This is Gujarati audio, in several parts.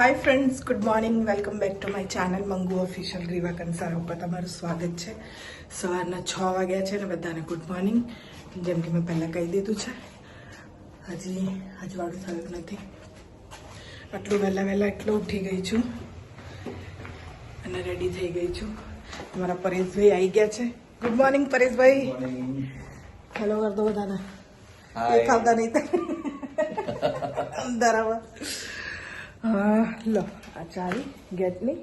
Hi friends good morning welcome back to my channel Mangu official Greeva કંસાર ઉપર તમારું સ્વાગત છે. સવારના છ વાગ્યા છે ને બધાને ગુડ મોર્નિંગ જેમ કે મેં પહેલાં કહી દીધું છે. હજી અજવાળું થયું નથી. આટલું વહેલા વહેલા એટલું ઉઠી ગઈ છું અને રેડી થઈ ગઈ છું. તમારા પરેશભાઈ આવી ગયા છે. ગુડ મોર્નિંગ પરેશભાઈ. હેલો કર દો બધાને. Hi. દેખાવતા નહીં. બરાબર હા, લો, આ ચાવી ગેટની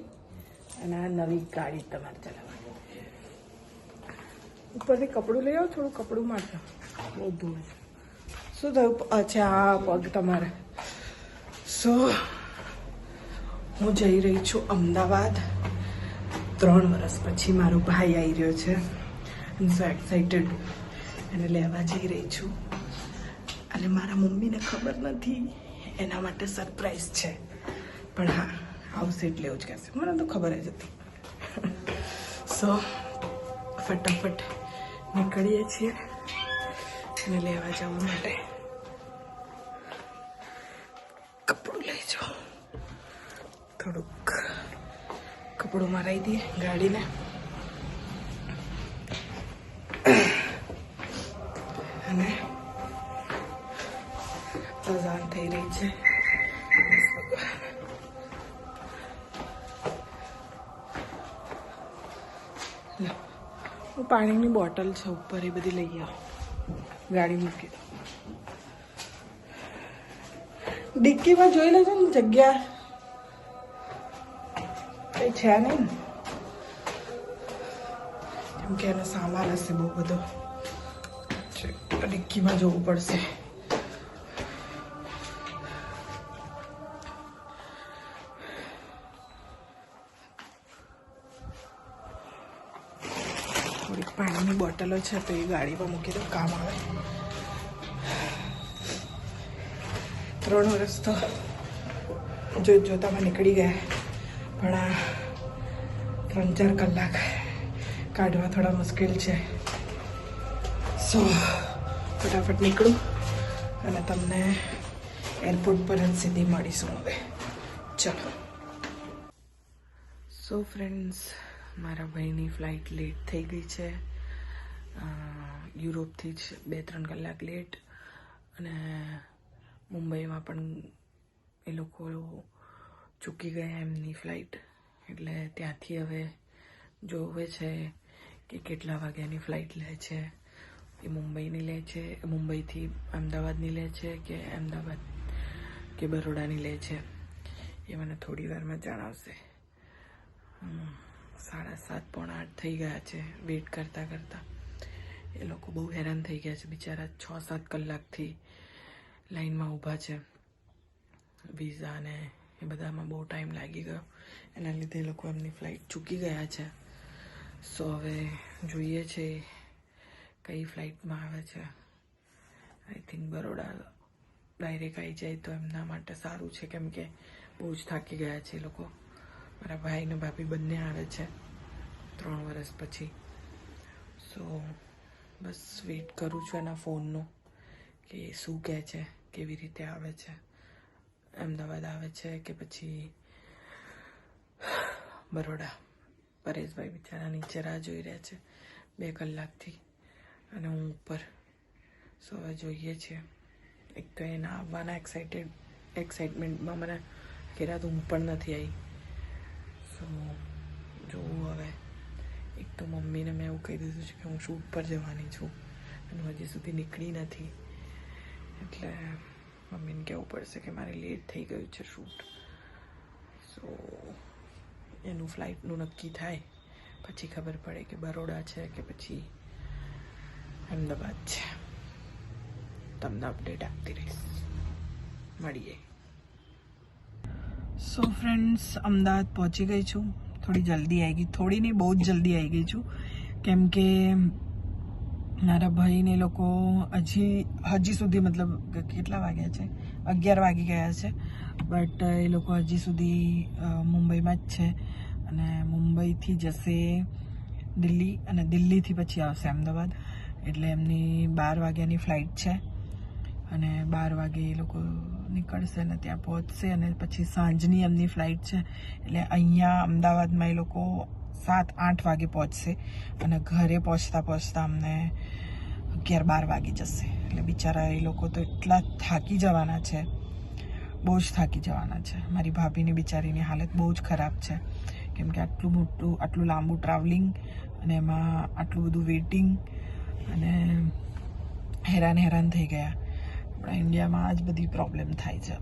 અને આ નવી ગાડી તમારે ચલાવવાની. ઉપરથી કપડું લઈ આવો, થોડું કપડું મારજો. બહુ ધૂળ શું થયું? અચ્છા આ પગ તમારે. સો, હું જઈ રહી છું અમદાવાદ. ત્રણ વર્ષ પછી મારો ભાઈ આવી રહ્યો છે. સો એક્સાઇટેડ એને લેવા જઈ રહી છું. અને મારા મમ્મીને ખબર નથી. એના માટે સરપ્રાઈઝ છે. પણ હા આવશે એટલે એવું જ કહેશે. મને તો ખબર જ હતી. સો ફટાફટ નીકળીએ છીએ અને લેવા જવા માટે. કપડું લઈ જાઓ. થોડુંક કપડું મરાવી દઈએ ગાડીને. અને અઝાન થઈ રહી છે. પાણીની બોટલ છે ઉપર, એ બધી લઈ આવો. ગાડી મૂકી દો ડિક્કીમાં જોઈ લેજો ને જગ્યા. કઈ છે નહીં કેમ કે એનો સામાન હશે બહુ બધો. ડિક્કીમાં જોવું પડશે. બોટલો છે, તો એ ગાડીમાં મૂકી દો કામ આવે. ત્રણ વર્ષ તો જોત જોતામાં નીકળી ગયા. પણ આ ત્રણ ચાર કલાક કાઢવા થોડા મુશ્કેલ છે. સો, ફટાફટ નીકળું અને તમને એરપોર્ટ પર જ સીધી મળીશું હવે. ચલો. સો, ફ્રેન્ડ્સ, મારા ભાઈની ફ્લાઇટ લેટ થઈ ગઈ છે. યુરોપથી જ બે ત્રણ કલાક લેટ અને મુંબઈમાં પણ એ લોકો ચૂકી ગયા એમની ફ્લાઇટ. એટલે ત્યાંથી હવે જોવે છે કે કેટલા વાગ્યાની ફ્લાઇટ લે છે. એ મુંબઈની લે છે, મુંબઈથી અમદાવાદની લે છે કે અમદાવાદ કે બરોડાની લે છે એ મને થોડી વારમાં જણાવશે. સાડા સાત, પોણા આઠ થઈ ગયા છે, વેઇટ કરતાં કરતાં એ લોકો બહુ હેરાન થઈ ગયા છે. બિચારા છ સાત કલાકથી લાઈનમાં ઊભા છે. વિઝા ને એ બધામાં બહુ ટાઈમ લાગી ગયો. એના લીધે એ લોકો એમની ફ્લાઇટ ચૂકી ગયા છે. સો હવે જોઈએ છે કઈ ફ્લાઇટમાં આવે છે. આઈ થિંક બરોડા ડાયરેક્ટ આવી જાય તો એમના માટે સારું છે. કેમ કે બહુ જ થાકી ગયા છે એ લોકો. મારા ભાઈ ને ભાભી બંને આવે છે. ત્રણ વર્ષ પછી. સો બસ વેઇટ કરું છું એના ફોનનો કે શું કહે છે, કેવી રીતે આવે છે, અમદાવાદ આવે છે કે પછી બરોડા. પરેશભાઈ બિચારા નીચે રાહ જોઈ રહ્યા છે બે કલાકથી અને હું ઉપર. સો હવે જોઈએ છીએ એક તો એના આવવાના એક્સાઇટેડ એક્સાઇટમેન્ટમાં મને ઘેરા હું પણ નથી આવી સો જોવું હવે. એક તો મમ્મીને મેં એવું કહી દીધું છે કે હું શૂટ પર જવાની છું. અને હજી સુધી નીકળી નથી. એટલે મમ્મીને કહેવું પડશે કે મારે લેટ થઈ ગયું છે શૂટ. સો એનું ફ્લાઇટનું નક્કી થાય. પછી ખબર પડે કે બરોડા છે કે પછી અમદાવાદ છે. તમને અપડેટ આપતી રહીશ. મળીએ. સો ફ્રેન્ડ્સ અમદાવાદ પહોંચી ગઈ છું. થોડી જલ્દી આવી ગઈ. થોડી નહીં, બહુ જ જલ્દી આવી ગઈ છું. કેમ કે મારા ભાઈને લોકો હજી હજી સુધી મતલબ કેટલા વાગ્યા છે? અગિયાર વાગી ગયા છે. બટ એ લોકો હજી સુધી મુંબઈમાં જ છે. અને મુંબઈથી જશે દિલ્હી અને દિલ્હીથી પછી આવશે અમદાવાદ. એટલે એમની બાર વાગ્યાની ફ્લાઇટ છે. અને બાર વાગે એ લોકો નીકળશે ને ત્યાં પહોંચશે અને પછી સાંજની એમની ફ્લાઇટ છે. એટલે અહીંયા અમદાવાદમાં એ લોકો સાત, આઠ વાગે પહોંચશે અને ઘરે પહોંચતા પહોંચતા અમને અગિયાર, બાર વાગી જશે. એટલે બિચારા એ લોકો તો એટલા થાકી જવાના છે. બહુ જ થાકી જવાના છે. મારી ભાભીની બિચારીની હાલત બહુ જ ખરાબ છે. કેમ કે આટલું મોટું, આટલું લાંબુ ટ્રાવેલિંગ અને એમાં આટલું બધું વેઇટિંગ અને હેરાન હેરાન થઈ ગયા. આપણા ઇન્ડિયામાં આ જ બધી પ્રોબ્લેમ થાય છે.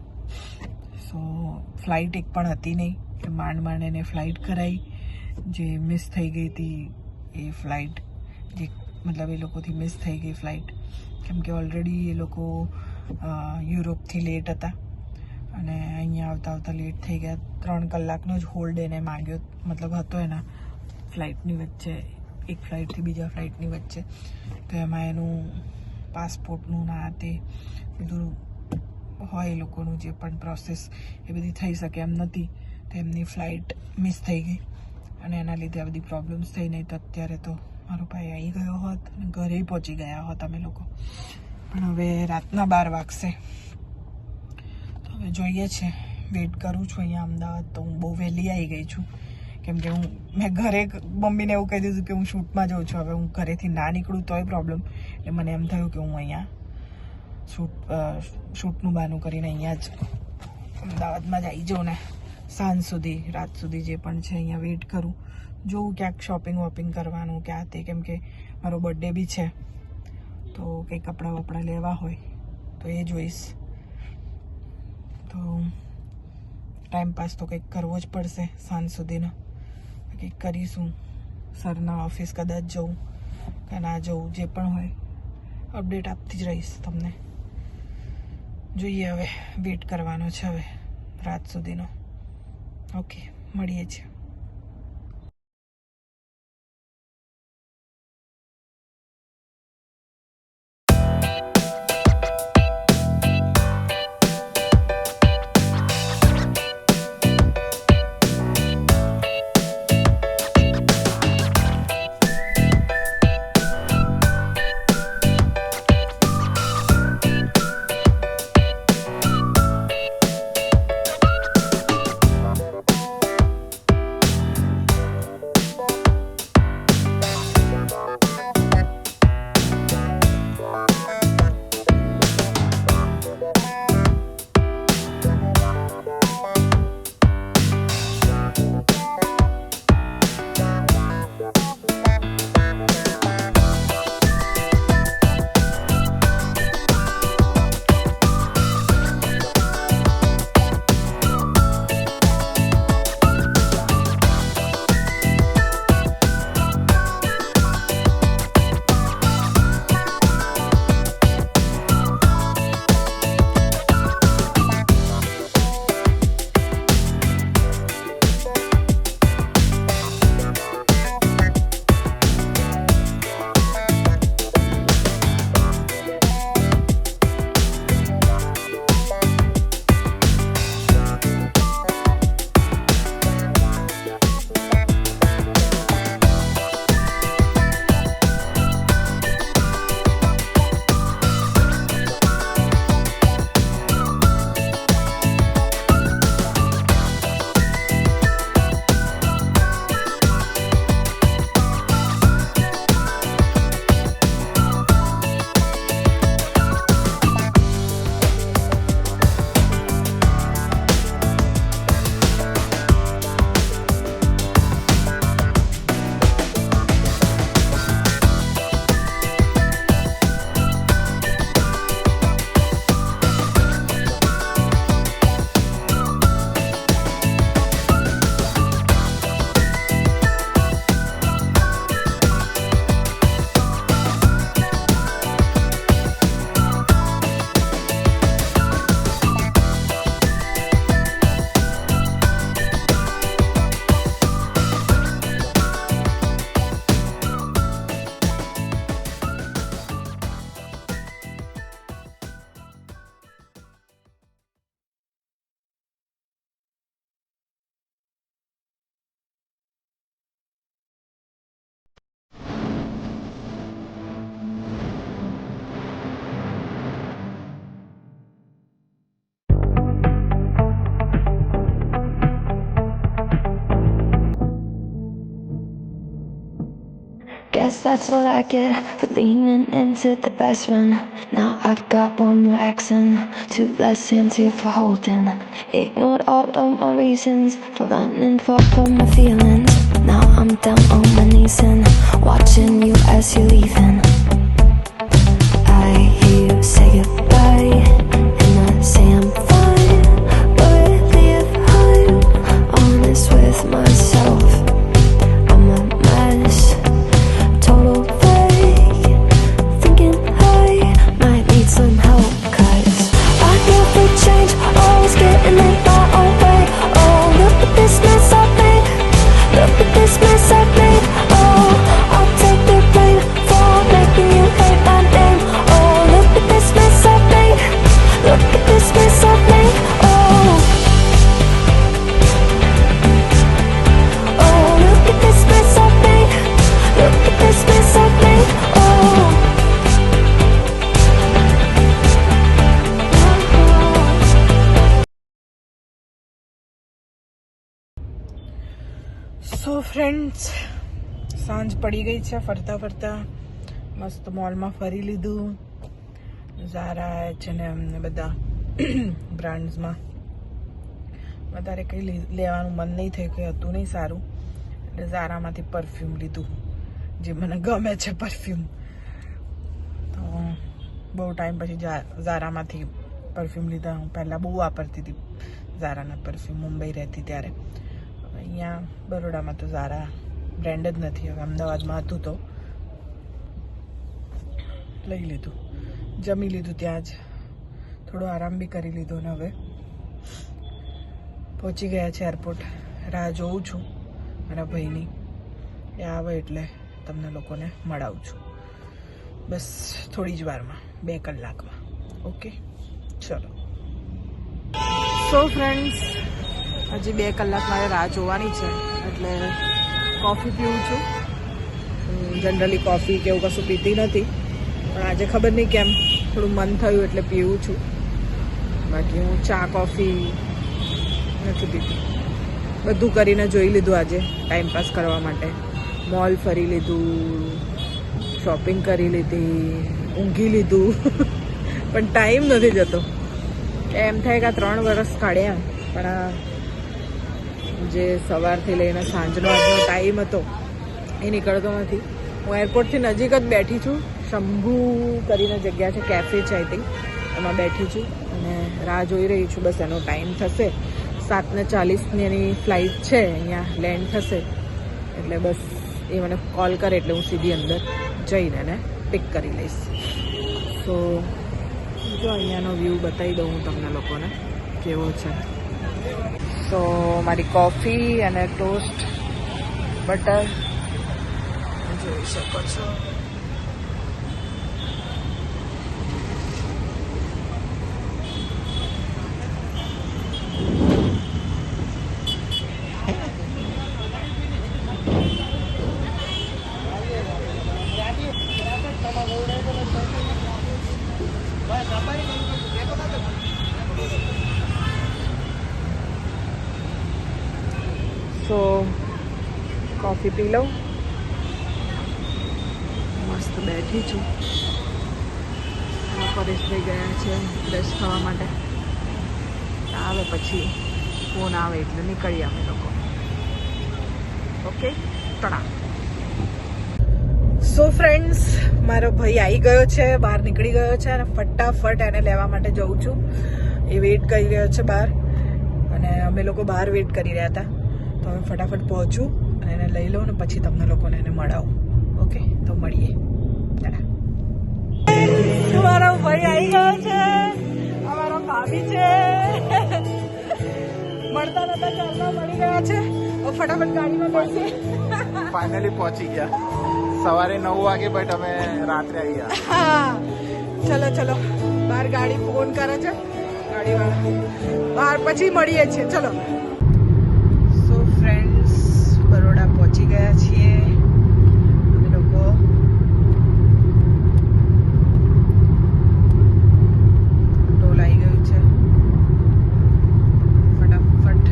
સો ફ્લાઇટ એક પણ હતી નહીં. કે માંડ માંડ એને ફ્લાઇટ કરાવી જે મિસ થઈ ગઈ હતી એ ફ્લાઇટ જે મતલબ એ લોકોથી મિસ થઈ ગઈ ફ્લાઇટ કેમ કે ઓલરેડી એ લોકો યુરોપથી લેટ હતા. અને અહીંયા આવતા આવતા લેટ થઈ ગયા. ત્રણ કલાકનો જ હોલ્ડ એને માંગ્યો. મતલબ હતો એના ફ્લાઇટની વચ્ચે. એક ફ્લાઇટથી બીજા ફ્લાઇટની વચ્ચે. તો એમાં એનું પાસપોર્ટનું ના તે બધું હોય એ લોકોનું જે પણ પ્રોસેસ એ બધી થઈ શકે એમ નથી. તો એમની ફ્લાઇટ મિસ થઈ ગઈ. અને એના લીધે આ બધી પ્રોબ્લેમ્સ થઈ. નહીં તો અત્યારે તો મારો ભાઈ આવી ગયો હોત અને ઘરે પહોંચી ગયા હોત અમે લોકો. પણ હવે રાતના બાર વાગશે. તો હવે જોઈએ છે. વેઇટ કરું છું અહીંયા અમદાવાદ. તો હું બહુ વહેલી આવી ગઈ છું. કેમ કે હું, મેં ઘરે મમ્મીને એવું કહી દીધું કે હું શૂટમાં જાઉં છું. હવે હું ઘરેથી ના નીકળું તોય પ્રોબ્લેમ એટલે મને એમ થયું કે હું અહીંયા શૂટ શૂટનું બહાનું કરીને અહીંયા જ અમદાવાદમાં જ આવી જાઉં ને સાંજ સુધી, રાત સુધી જે પણ છે અહીંયા વેઇટ કરું. જોઉં ક્યાંક શોપિંગ વોપિંગ કરવાનું, ક્યાં તે, કેમ કે મારો બર્થડે બી છે. તો કંઈ કપડાં વપડાં લેવા હોય, તો એ જોઈશ. તો ટાઈમ પાસ તો કંઈક કરવો જ પડશે સાંજ સુધીનો. કંઈક કરીશું. સરના ઓફિસ કદાચ જવું કે ના જવું જે પણ હોય. અપડેટ આપતી જ રહીશ તમને. જોઈએ હવે વેઇટ કરવાનો છે હવે રાત સુધીનો. ઓકે મળીએ છીએ. Guess that's what I get for leaning into the best friend. Now I've got one more accent, two less here for holding. Ignored all of my reasons for running for from my feelings. Now I'm down on my knees and watching you as you're leaving. So friends સાંજ પડી ગઈ છે. ફરતા ફરતા મસ્ત મોલમાં ફરી લીધું. ઝારા છે ને અમને બધા બ્રાન્ડ્સમાં વધારે કંઈ લેવાનું મન નહીં થયું કે હતું નહીં સારું. એટલે ઝારામાંથી પરફ્યુમ લીધું, જે મને ગમે છે પરફ્યુમ તો બહુ ટાઈમ પછી ઝારામાંથી પરફ્યુમ લીધા. હું પહેલાં બહુ વાપરતી હતી ઝારાના પરફ્યુમ મુંબઈ રહેતી ત્યારે. અહીંયા બરોડામાં તો ઝારા બ્રેન્ડ જ નથી હવે, અમદાવાદમાં હતું તો. લઈ લીધું. જમી લીધું ત્યાં જ. થોડો આરામ બી કરી લીધો ને હવે. પહોંચી ગયા છે એરપોર્ટ રાહ જોઉં છું મારા ભાઈની. એ આવે એટલે તમને લોકોને મળાવું છું. બસ થોડી જ વારમાં, બે કલાકમાં. ઓકે? ચલો. સો ફ્રેન્ડ્સ હજી બે કલાક મારે રાહ જોવાની છે, એટલે કોફી પીવું છું. જનરલી કોફી કે એવું કશું પીતી નથી, પણ આજે ખબર નહીં કેમ, થોડું મન થયું એટલે પીવું છું. બાકી હું ચા કોફી નથી પીતી. બધું કરીને જોઈ લીધું આજે ટાઈમ પાસ કરવા માટે. મોલ ફરી લીધું શોપિંગ કરી લીધી, ઊંઘી લીધું. પણ ટાઈમ નથી જતો. એમ થાય કે આ ત્રણ વર્ષ કાઢ્યા, પણ આ જે સવારથી લઈને સાંજનો આજનો ટાઈમ હતો, એ નીકળતો નથી. હું એરપોર્ટથી નજીક જ બેઠી છું. શંભુ કરીને જગ્યા છે કેફે છે આઈ થિંક એમાં બેઠી છું અને રાહ જોઈ રહી છું. બસ એનો ટાઈમ થશે. સાતને ચાલીસની એની ફ્લાઇટ છે, અહીંયા લેન્ડ થશે. એટલે બસ એ મને કોલ કરે એટલે હું સીધી અંદર જઈને એને પિક કરી લઈશ. સો જો અહીંયાનો વ્યૂ બતાવી દઉં હું તમને લોકોને, કેવો છે. તો મારી કોફી અને ટોસ્ટ બટર જોઈ શકો છો સો કોફી પી લઉં. મસ્ત બેઠી છું. પરેશ થઈ ગયા છે ફ્રેશ થવા માટે. આવે પછી ફોન આવે એટલે નીકળીએ અમે લોકો. ઓકે? તણા સો ફ્રેન્ડ્સ મારો ભાઈ આવી ગયો છે બહાર નીકળી ગયો છે અને ફટાફટ એને લેવા માટે જઉં છું. એ વેઇટ કરી રહ્યો છે બહાર. અને અમે લોકો બહાર વેઇટ કરી રહ્યા હતા. તો હવે ફટાફટ પહોંચું. અને એને લઈ લઉં ને પછી તમને લોકોને એને મળાવું. ઓકે તો મળીએ. ટાટા. મારો ભાઈ આવી ગયો છે. અમારો ભાભી છે. મળતા નતા ચાલતા મળી ગયા છે. ફટાફટ ગાડીમાં બેસી ફાઇનલી પહોંચી ગયા. સવારે નવ વાગે બટ અમે રાત્રે આવી ગયા. હા. ચલો ચલો. બહાર ગાડી ફોન કરે છે. ગાડીવાળા. બહાર પછી મળીએ છીએ. ચલો સો ફ્રેન્ડ્સ બરોડા પહોંચી ગયા છીએ અમે લોકો ટોલ આવી ગયું છે ફટાફટ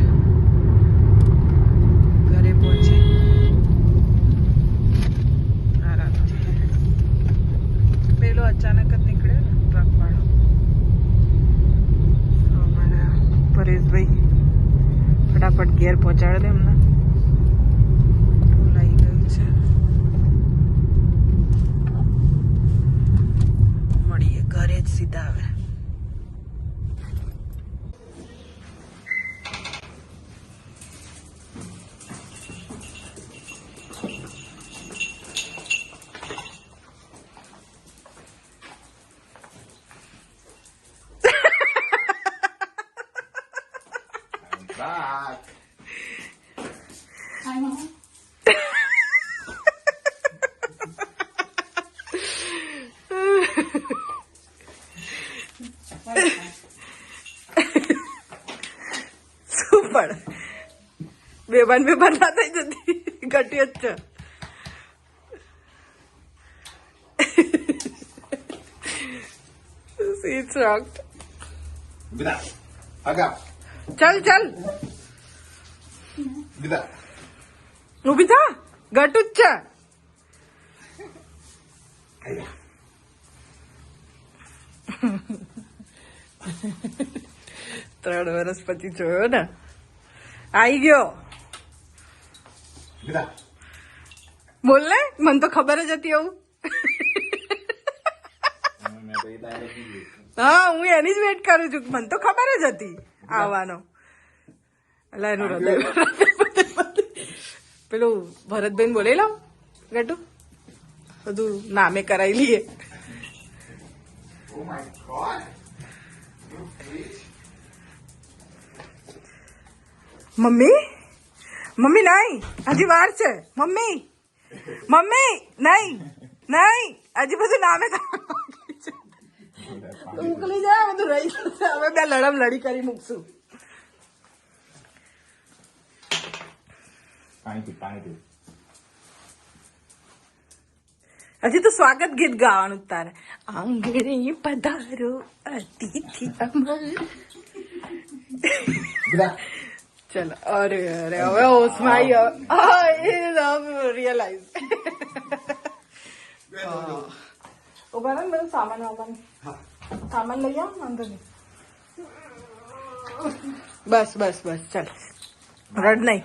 ઘરે પહોંચી આરામ ફટાફટ ઘેર પહોંચાડે દે એમને લઈ ગયું છે મળીએ ઘરે જ સીધા આવે Back. શું પણ બેભાન બેભાન ના થઈ જતી ઘટી જ છે She's shocked. Vida. Agap. ચાલ ચાલ Vida. ઊભી થા ઘટું જ છે ત્રણ વર્ષ પછી જોયો ને આઈ ગયો. બોલ ને મને તો ખબર જ હતી એવું હા હું એની જ વેટ કરું છું. મને તો ખબર જ હતી આવવાનો. એટલે એનું હૃદય પેલું ભરતબેન બોલે લો ગટુ બધું નામે કરાવી લઈએ. મમ્મી? મમ્મી નહીં. હજી વાર છે. મમ્મી. મમ્મી નહીં. નહીં. હજી બધું નામે ઉકલી જાય બધું રહી જશે હવે બે લડમ લડી કરી મૂકશું. હજી તો સ્વાગત ગીત ગાવાનું તારે. આંગણે પધારો અતિથિ અમર. ચલો અરે અરે હવે હોશમાં રિયલાઈઝ ઊભા ને બધું સામાન વામાન સામાન લઈ આવો વાંધો નહીં બસ બસ બસ ચાલ રડ નહીં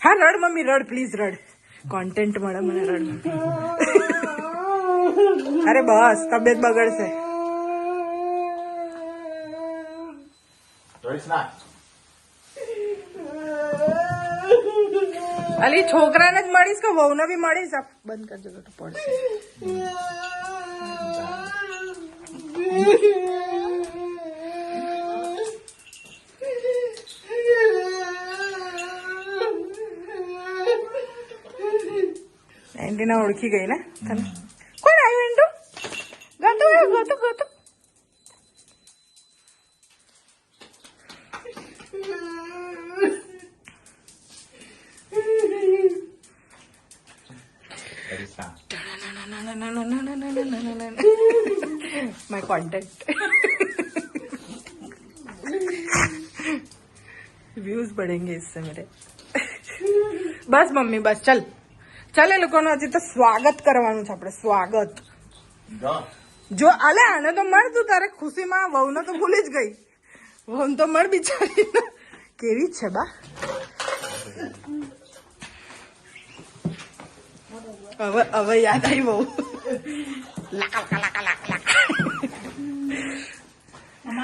હા રડ મમ્મી રડ પ્લીઝ રડ કોન્ટેન્ટ મળે મને રડ અરે બસ તબિયત બગડશે Doris ના અલી, છોકરાને જ મળીશ કે વહુને બી મળીશ? આપ બંધ કરજો તો પડશે. એન્ટીના ઓળખી ગઈ ને? તને કોણ આવ્યું એન્ટુ ગતું આવ્યું ગતું ગતું Doris ના my content. व्यूज बढ़ेंगे इससे मेरे બસ મમ્મી બસ ચલ ચાલ એ લોકોનું હજી તો સ્વાગત કરવાનું છે આપણે સ્વાગત જો જો આલે આને તો મળ તું તારે ખુશીમાં વહુને તો ભૂલી જ ગઈ વહુને તો મળ બિચારી કેવી જ છે બા હવે હવે યાદ આવી બહુ લાકા લાકા લાકા લાકા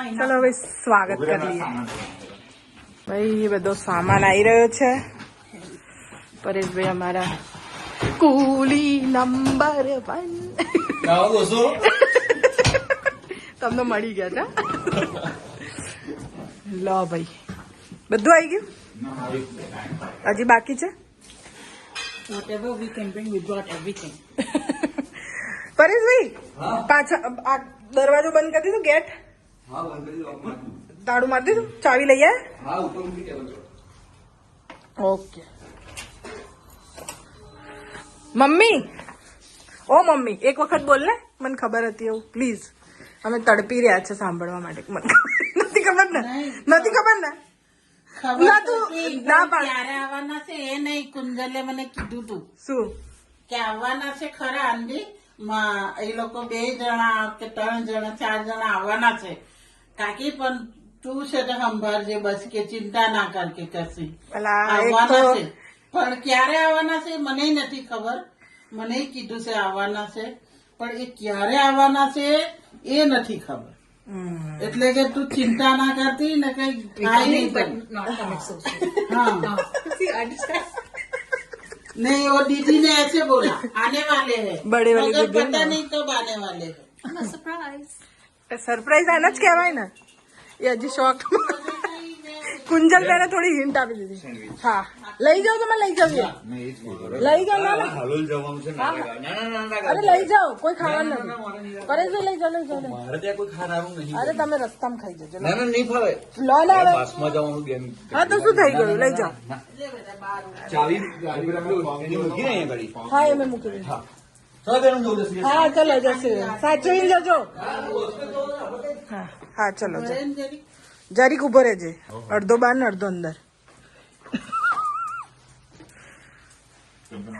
ચલો હવે સ્વાગત કરી ભાઈ બધો સામાન આવી રહ્યો છે. પરેશભાઈ અમારા કુલી નંબર વન. તમને મળી ગયા છે લો ભાઈ. બધું આવી ગયું? હજી બાકી છે. પરેશભાઈ પાછા આ દરવાજો બંધ કરી દીધું ગેટ? તાળું મારી દીધું ચાવી લઈ આવ્યા ઓકે. મમ્મી ઓ મમ્મી એક વખત બોલ ને મને ખબર હતી એવું પ્લીઝ. અમે તડપી રહ્યા છે સાંભળવા માટે મને નથી ખબર ને? નથી ખબર ને? ના તું- ના. ક્યારે આવવાના છે એ નહીં કુંજલે મને કીધું તું. શું? કે આવવાના છે ખરા માં એ લોકો બે જણા કે ત્રણ જણા ચાર જણા આવવાના છે. કાકી પણ તું છે ને સંભાળજે બસ કે ચિંતા ના કર કે કશી પેલા એક આવવાના તો છે પણ ક્યારે આવવાના છે મને નથી ખબર મને કીધું છે આવવાના છે પણ એ ક્યારે આવવાના છે એ નથી ખબર હમ. એટલે કે તું ચિંતા ના કરતી ને કઈ થાય નહીં but તને. not coming so soon. हाँ See, understand? नहीं वो दीदी ने ऐसे बोला आने वाले हैं बड़े वाली मगर दीदी पता ने। नहीं कब आने वाले हैं I'm a surprise. સરપ્રાઈઝ આને જ કહેવાય ને. એ હજી શોખ કુંજલ બેને થોડી હિન્ટ આપી દીધી. હા. લઈ જાઓ તમે લઈ જાઓ. લઈ જાઓ ના ના. હાલોલ જવાનું છે ના ના ના ના અરે લઈ જાઓ કોઈ ખાવાનું નથી. કરે લઈ લઈ જાઓ લઈ મારે ત્યાં કોઈ ખાનારું નહીં જાઓ. અરે તમે રસ્તામાં ખાઈ જજો. ના ના નહીં ફાવે. લો ને હવે બાસમાં જવાનું ગેમ હા તો શું થઈ ગયું? લઈ જાઓ. ચાવી હા એ મેં મૂકી દીધું. હા ચલો જશે. સાચવી જજો હા. હા ચલો જરીક ઊભો રહેજે. અડધો બાર ને અડધો અંદર.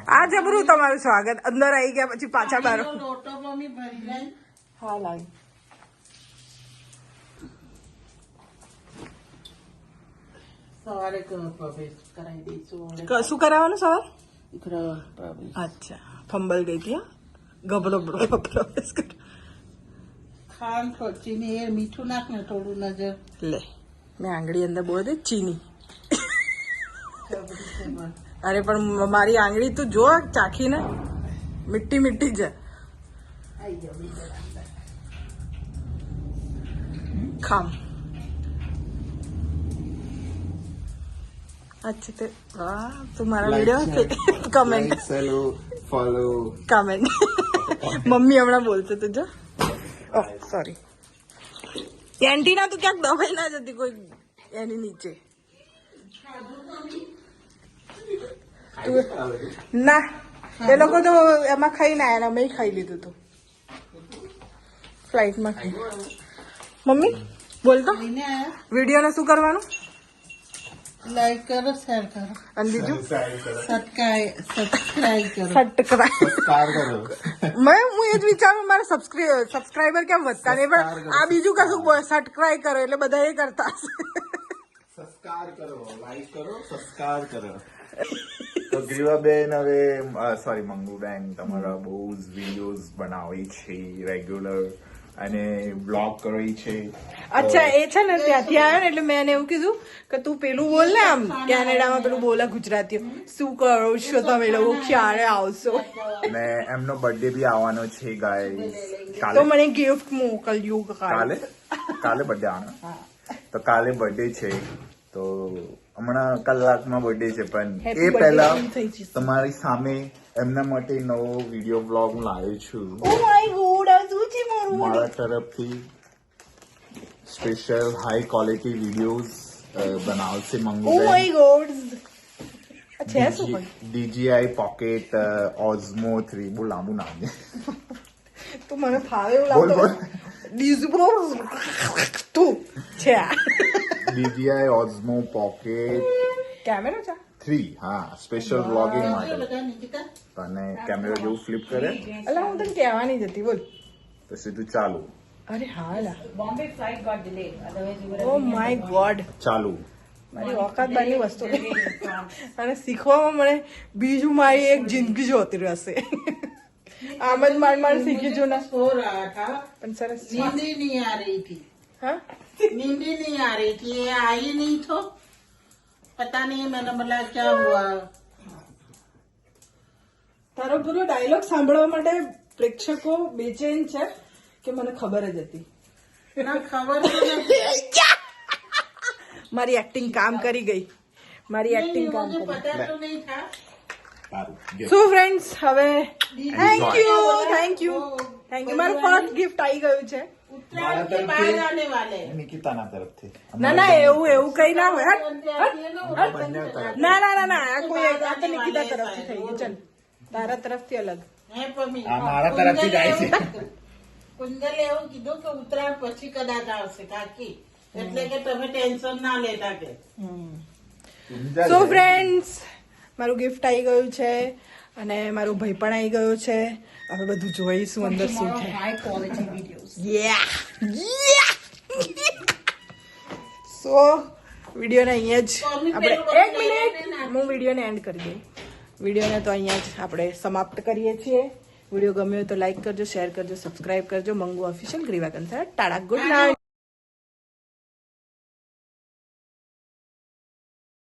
આ જબરું તમારું સ્વાગત. અંદર આવી ગયા પછી પાછા બાર. હા લાવી. સવારે કશું કરાવવાનું સવાર અચ્છા. ફંબલ ગઈ હતી? ગભરો પ્રવેશ કર ખાંડ થોડી ચીની એ મીઠું નાખ ને થોડું નજર લે મેં આંગળી અંદર બોલ દે ચીની. અરે પણ મારી આંગળી તું જો ચાખીને મીઠી મીઠી છે. ખામ અચ્છા તે વાહ તું મારા video comment follow comment mummy હમણાં બોલશે તું જો ઓહ સોરી એન્ટીના તું ક્યાંક દવાઈ ના જતી કોઈ એની નીચે. તું- ના એ લોકો તો એમાં ખાઈ ના આવ્યા અમે ખાઈ લીધું તું. ફ્લાઇટમાં ખાઈ મમ્મી બોલતો વિડીયોને શું કરવાનું? લાઈક કરો શેર કરો અને બીજું સબસ્ક્રાઈબ સબસ્ક્રાઈબ કરો કરો મેં હું એ જ વિચારું મારા સબસ્ક્રાઈબર કેમ વધતા નહીં પણ આ બીજું કશું બોલ સબસ્ક્રાઈબ કરો એટલે બધા એ કરતા સસ્કાર કરો લાઈક કરો સબસ્કાર કરો તો ગ્રીવાબેન હવે સોરી મંગુબેન તમારા બહુ જ વિડીયોઝ બનાવી છે રેગ્યુલર અને બ્લોગ કરી છે. અચ્છા એ છે ને ત્યાંથી આવ્યો ને એટલે મેં એને એવું કીધું કે તું પેલું બોલ ને આમ કેનેડામાં પેલું બોલે ગુજરાતીઓ. શું કરો છો તમે લોકો ક્યારે આવશો? ને એમનો બર્થડે બી આવવાનો છે ગાય તો મને ગિફ્ટ મોકલ્યું કાલે. કાલે? બર્થડે આવવાનો તો કાલે બર્થડે છે. તો હમણાં કલાકમાં બર્થડે છે પણ એ પહેલા તમારી સામે એમના માટે નવો વીડિયો બ્લોગ હું લાવ્યો છું. ઓ માય ગોડ આ શું છે મારું તરફથી સ્પેશિયલ હાઈ ક્વોલિટી વિડીયોઝ બનાવશે Manguben DJI pocket Osmo three બહુ લાંબુ નામ છે. તો મને ફાવે એવું લાગતો. તું છે ડીજીઆઈ ઓઝમો પોકેટ કેમેરો છે? થ્રી હા સ્પેશિયલ વ્લોગિંગ માટે. અને કેમેરા જેવું ફ્લિપ કરે? એટલે હું તને કહેવાની જ હતી બોલ. તો સીધું ચાલુ. અરે હા Bombay flight got delay otherwise you oh my God ચાલુ. મારી ઓકાત બની વસ્તુ. અને શીખવામાં મને બીજું મારી એક જિંદગી જોતી રહેશે. આમ જ માંડ માંડ શીખી જો ના. સો રહા થા. પણ સરસ. નીંદ નહીં આ રહી થી હા? નીंद નહીં આ રહી થી એ આઈ નહીં તો પતા નહીં મને મતલબ ક્યાં હુઆ તારો પૂરો ડાયલોગ સાંભળવા માટે પ્રેક્ષકો બેચેન છે કે મને ખબર જ હતી. ખબર મારી એક્ટિંગ કામ કરી ગઈ. મારી એક્ટિંગ કામ સો ફ્રેન્ડ્સ હવે thank you thank you thank you મારું ફર્સ્ટ ગિફ્ટ આવી ગયું છે. ના ના એવું એવું કઈ ના હોય. ના ના ના ના આ કોઈ આ તો નિકિતા તરફથી થઈ ગયું. ચાલ તારા તરફથી અલગ. આ મારા તરફથી જાય છે. કુંજલે એવું કીધું કે ઉત્તરાયણ પછી કદાચ આવશે કાકી. એટલે કે તમે ટેન્શન ના લેતા કે. સો ફ્રેન્ડ્સ મારું ગિફ્ટ આવી ગયું છે અને મારું ભાઈ પણ આવી ગયો છે. હવે બધું જોઈશું અંદર શું છે! સો વિડીયોને અહીંયા જ આપણે એક મિનિટ હું વિડીયોને એન્ડ કરી દઉં. વિડીયોને તો અહીંયા જ આપણે સમાપ્ત કરીએ છીએ. વીડિયો ગમ્યો તો લાઈક કરજો શેર કરજો સબસ્ક્રાઇબ કરજો. મંગુ ઓફિશિયલ ગ્રીવા કન્સર્ટ ટાળા ગુડ નાઇટ.